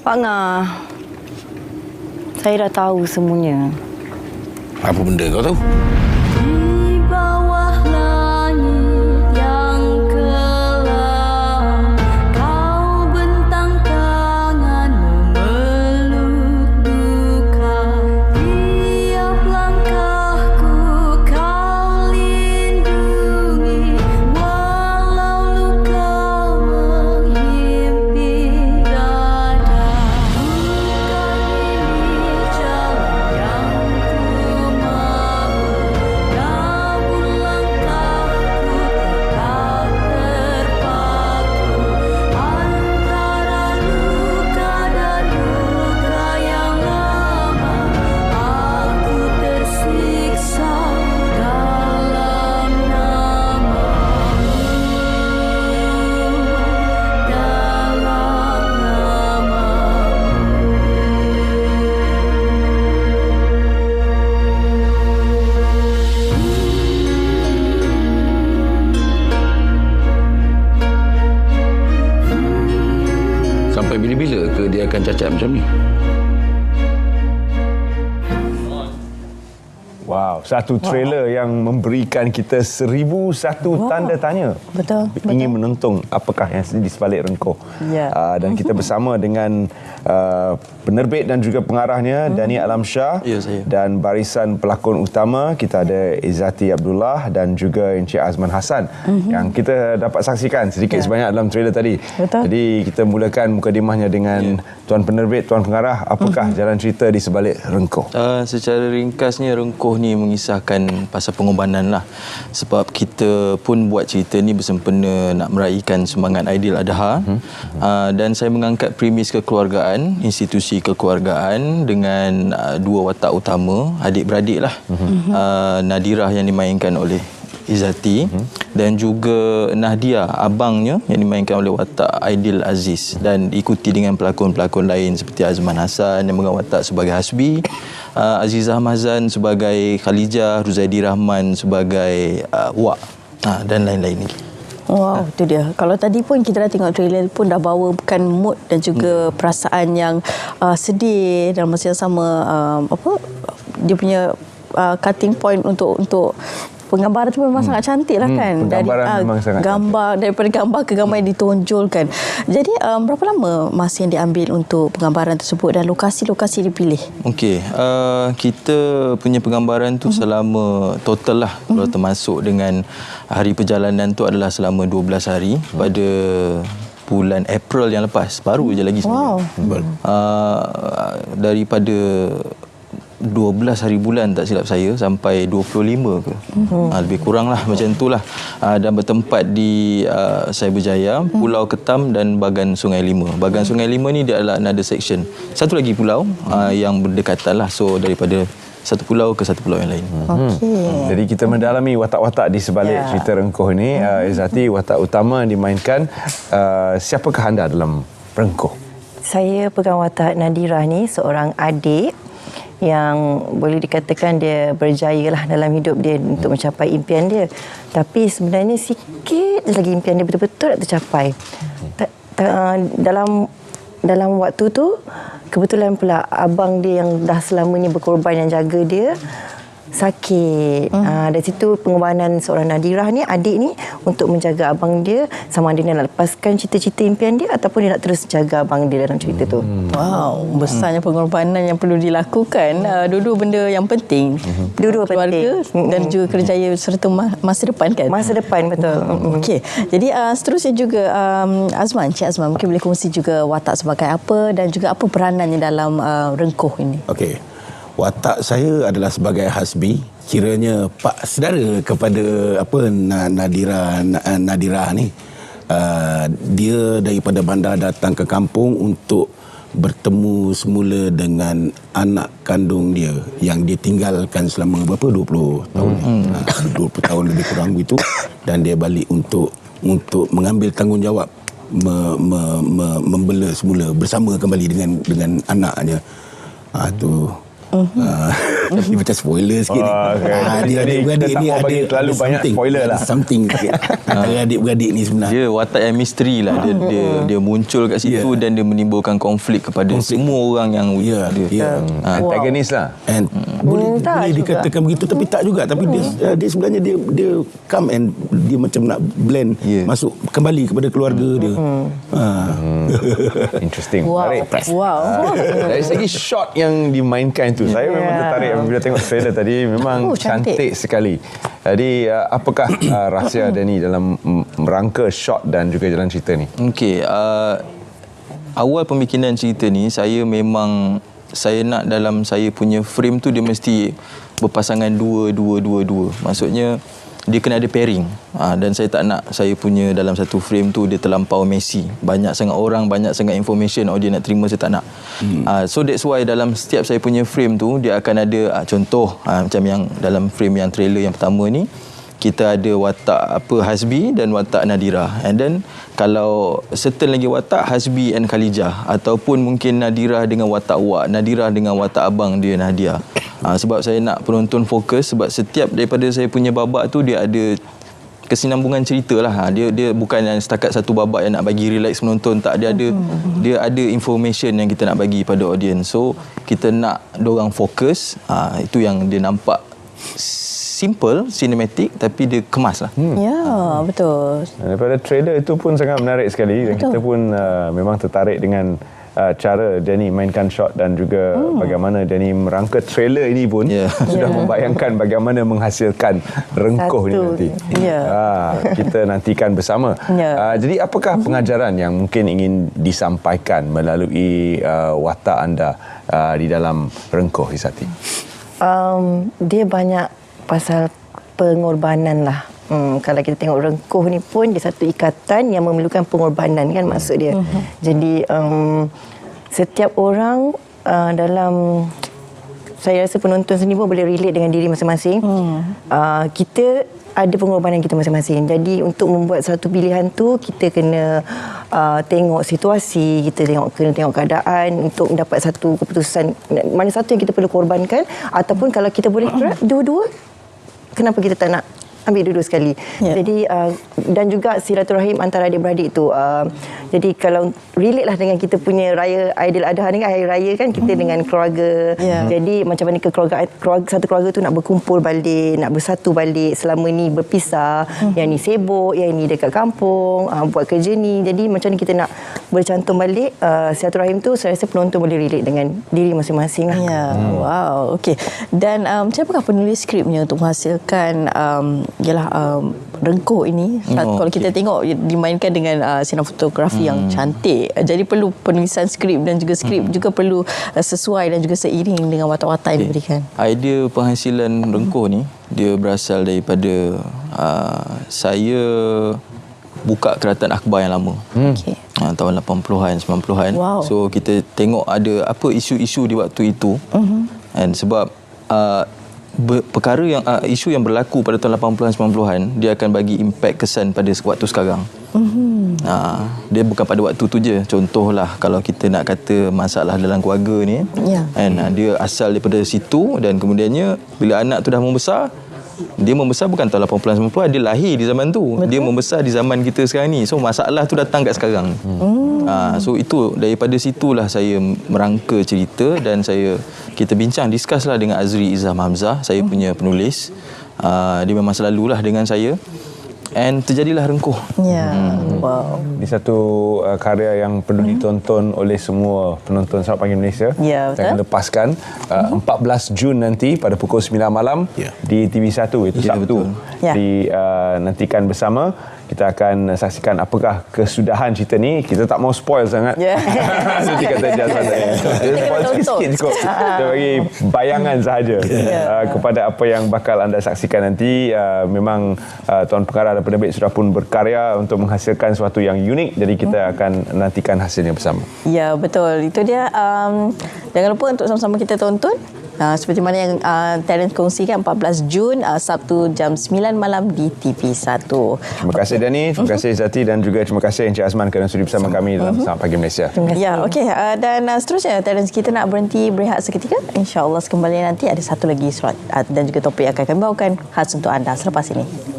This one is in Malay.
Pak Ngah, saya dah tahu semuanya. Apa benda kau tahu? Bila-bila ke dia akan cacat macam ni? Wow, satu trailer yang memberikan kita seribu satu tanda tanya. Betul, Ingin menonton apakah yang di sebalik rengkuh. Ya. Uh, dan kita bersama dengan uh, penerbit dan juga pengarahnya Dani Alam Shah Ya, saya. dan barisan pelakon utama kita ada Izzati Abdullah dan juga Encik Azman Hassan yang kita dapat saksikan sedikit Ya. sebanyak dalam trailer tadi. Betul. Jadi kita mulakan mukadimahnya dengan tuan penerbit, tuan pengarah, apakah jalan cerita di sebalik rengkuh? Uh, secara ringkasnya Rengkuh ni mengisahkan pasal pengorbanan lah sebab kita pun buat cerita ni bersempena nak meraihkan semangat Aidil Adha hmm. uh, dan saya mengangkat premis kekeluargaan institusi kekeluargaan dengan uh, dua watak utama adik-beradik lah hmm. uh, Nadirah yang dimainkan oleh Izzati hmm. dan juga Nahdia abangnya yang dimainkan oleh watak Aidil Aziz. Dan diikuti dengan pelakon-pelakon lain seperti Azman Hassan yang mengawan watak sebagai Hasbi uh, Azizah Mahzan sebagai Khalijah Ruzaidi Rahman sebagai uh, Wak. Uh, dan lain-lain lagi. Wow, itu dia. Kalau tadi pun kita dah tengok trailer pun dah bawakan mood dan juga perasaan yang uh, sedih dan masa yang sama um, apa dia punya uh, cutting point untuk untuk penggambaran tu memang sangat cantik lah Hmm, kan? Penggambaran ah, memang sangat gambar daripada gambar ke gambar yang ditonjolkan. Jadi um, berapa lama masa yang diambil untuk penggambaran tersebut dan lokasi-lokasi dipilih? Okey, uh, kita punya penggambaran tu selama total lah. Kalau termasuk dengan hari perjalanan tu adalah selama 12 hari pada bulan April yang lepas. Baru je lagi Wow. sebenarnya. Uh, daripada 12 hari bulan tak silap saya sampai 25 ke. Mhm. Ha, lebih kurang lah macam tu lah. Ha, dan bertempat di uh, Cyberjaya, Mhm. Pulau Ketam dan Bagan Sungai Lima. Bagan Sungai Lima ni dia adalah another section. Satu lagi pulau uh, yang berdekatan lah. So daripada satu pulau ke satu pulau yang lain. okey Jadi kita mendalami watak-watak di sebalik Ya. cerita Rengkuh ini. Uh, Izzati, watak utama yang dimainkan. Uh, siapakah anda dalam Rengkuh? Saya pegang watak Nadira ni seorang adik yang boleh dikatakan dia berjaya lah dalam hidup dia untuk mencapai impian dia. Tapi sebenarnya sikit lagi impian dia betul-betul tak tercapai. Ta, ta, dalam dalam waktu tu kebetulan pula abang dia yang dah selama ni berkorban yang jaga dia sakit. Hmm. Uh, dari situ pengorbanan seorang Nadirah ni, adik ni untuk menjaga abang dia sama ada dia nak lepaskan cita-cita impian dia ataupun dia nak terus jaga abang dia dalam cerita tu. Hmm. Wow, besarnya pengorbanan yang perlu dilakukan. Uh, dua-dua benda yang penting. Dua-dua Keluarga penting. dan juga kerjaya serta ma- masa depan kan? Masa depan betul. Okey. Jadi uh, seterusnya juga um, Azman, Cik Azman mungkin boleh kongsi juga watak sebagai apa dan juga apa peranannya dalam uh, rengkuh ini. Okey. Watak saya adalah sebagai hasbi, kiranya pak saudara kepada apa Na- Nadira Na- Nadira ni. Uh, dia daripada bandar datang ke kampung untuk bertemu semula dengan anak kandung dia yang dia tinggalkan selama berapa 20 tahun hmm. 20 tahun lebih kurang begitu dan dia balik untuk untuk mengambil tanggungjawab me, me, me, membela semula bersama kembali dengan dengan anaknya. Ah tu. Uh-huh. Dia macam spoiler sikit ni. Oh, okay. Ah, dia Jadi, adik-beradik kita tak ni ada terlalu ada banyak something. spoiler Ada lah. Something Antara adik-beradik ni sebenarnya. Dia watak yang misteri lah dia dia dia muncul kat situ Yeah. dan dia menimbulkan konflik kepada Konflik. semua orang yang Ya, dia. ya. Antagonis lah. And boleh, tak boleh juga. dikatakan begitu tapi tak juga tapi dia uh, dia sebenarnya dia dia come and dia macam nak blend Ya. masuk kembali kepada keluarga dia. Ha. Interesting. Wow. Menarik. Wow. Dari segi shot yang dimainkan tu Saya memang tertarik Bila tengok trailer tadi Memang Oh, cantik. cantik. sekali Jadi uh, apakah uh, rahsia Danny Dalam mm, merangka shot Dan juga jalan cerita ni Okey, uh, awal pembikinan cerita ni saya memang saya nak dalam saya punya frame tu dia mesti berpasangan dua dua dua dua. Maksudnya dia kena ada pairing. Ha, dan saya tak nak saya punya dalam satu frame tu dia terlampau messy. Banyak sangat orang, banyak sangat information audience nak terima saya tak nak. Hmm. Uh, so that's why dalam setiap saya punya frame tu dia akan ada uh, contoh uh, macam yang dalam frame yang trailer yang pertama ni kita ada watak apa Hasbi dan watak Nadira and then kalau certain lagi watak Hasbi and Khalijah ataupun mungkin Nadira dengan watak Wak Nadira dengan watak abang dia Nadia ha, sebab saya nak penonton fokus sebab setiap daripada saya punya babak tu dia ada kesinambungan cerita lah. Ha, dia dia bukan yang setakat satu babak yang nak bagi relax penonton tak. Dia ada dia ada information yang kita nak bagi pada audience. So kita nak dorang fokus. Ha, itu yang dia nampak simple cinematic tapi dia kemas lah. Hmm. Ya, betul. Daripada trailer itu pun sangat menarik sekali. Dan kita pun uh, memang tertarik dengan uh, cara Danny mainkan shot dan juga hmm. bagaimana Danny merangka trailer ini pun Ya. sudah membayangkan bagaimana menghasilkan rengkuh ini nanti. Ya. Ah, kita nantikan bersama. Ya. Ah, jadi apakah pengajaran yang mungkin ingin disampaikan melalui uh, watak anda uh, di dalam rengkuh Isati? um, dia banyak pasal pengorbanan lah. Hmm, kalau kita tengok rengkuh ni pun dia satu ikatan yang memerlukan pengorbanan kan maksud dia. Mhm. Jadi um, setiap orang uh, dalam saya rasa penonton sendiri pun boleh relate dengan diri masing-masing. Hmm. Uh, kita ada pengorbanan kita masing-masing. Jadi untuk membuat satu pilihan tu kita kena uh, tengok situasi, kita tengok kena tengok keadaan untuk mendapat satu keputusan mana satu yang kita perlu korbankan ataupun kalau kita boleh dua-dua kenapa kita tak nak ambil dua-dua sekali. Ya. Jadi uh, dan juga silaturahim antara adik-beradik tu. Uh, jadi kalau relate lah dengan kita punya raya Aidiladha ni kan hari raya kan kita dengan keluarga. Ya. Jadi macam mana keluarga, keluarga satu keluarga tu nak berkumpul balik, nak bersatu balik selama ni berpisah, yang ni sibuk, yang ni dekat kampung, uh, buat kerja ni. Jadi macam ni kita nak bercantum balik uh, silaturahim tu saya rasa penonton boleh relate dengan diri masing-masing lah. Ya, wow. Okey. Dan um, macam apakah penulis skripnya untuk menghasilkan um, yalah um, rengkuh ini? Oh, Kalau kita tengok dimainkan dengan uh, sinar fotografi yang cantik. Jadi perlu penulisan skrip dan juga skrip juga perlu uh, sesuai dan juga seiring dengan watak-watak yang diberikan. Idea penghasilan rengkuh ni dia berasal daripada uh, saya buka keratan akhbar yang lama. Hmm. Okey. Uh, tahun 80-an, 90-an. Wow. So kita tengok ada apa isu-isu di waktu itu. Uh-huh. And sebab uh, ber, perkara yang uh, isu yang berlaku pada tahun 80-an 90-an dia akan bagi impact kesan pada waktu sekarang. Uh-huh. Uh, dia bukan pada waktu tu je. Contohlah kalau kita nak kata masalah dalam keluarga ni. Ya. And uh, dia asal daripada situ dan kemudiannya bila anak tu dah membesar dia membesar bukan tahun 80-an 90-an dia lahir di zaman tu. Betul. dia membesar di zaman kita sekarang ni. So masalah tu datang kat sekarang. Hmm. ha, so itu daripada situlah saya merangka cerita dan saya kita bincang discuss lah dengan Azri Izzah Hamzah saya punya penulis. Ha, dia memang selalulah dengan saya and terjadilah rengkuh Ya. Wow. Ini satu uh, karya yang perlu ditonton oleh semua penonton Sarawak Pagi Malaysia. Ya, betul. Jangan lepaskan uh, 14 Jun nanti pada pukul 9 malam Ya. di TV1 itu Ya, Sabtu. betul. Ya. Di uh, nantikan bersama kita akan saksikan apakah kesudahan cerita ni. Kita tak mau spoil sangat. Ya. Seperti kata Jazman tadi. Kita spoil sikit-sikit cukup. Kita bagi bayangan sahaja uh, kepada apa yang bakal anda saksikan nanti. Uh, memang uh, Tuan Pengarah dan penerbit sudah pun berkarya untuk menghasilkan sesuatu yang unik. Jadi kita akan nantikan hasilnya bersama. Ya, betul. Itu dia. Um, jangan lupa untuk sama-sama kita tonton Uh, seperti mana yang uh, Terence kongsikan 14 Jun uh, Sabtu jam 9 malam di TV1. Terima kasih Dani, terima kasih Zati dan juga terima kasih Encik Azman kerana sudi bersama kami dalam Selamat Pagi Malaysia. Ya, okey. Uh, dan uh, seterusnya Terence kita nak berhenti berehat seketika. InsyaAllah sekembali nanti ada satu lagi surat uh, dan juga topik yang akan kami bawakan khas untuk anda selepas ini.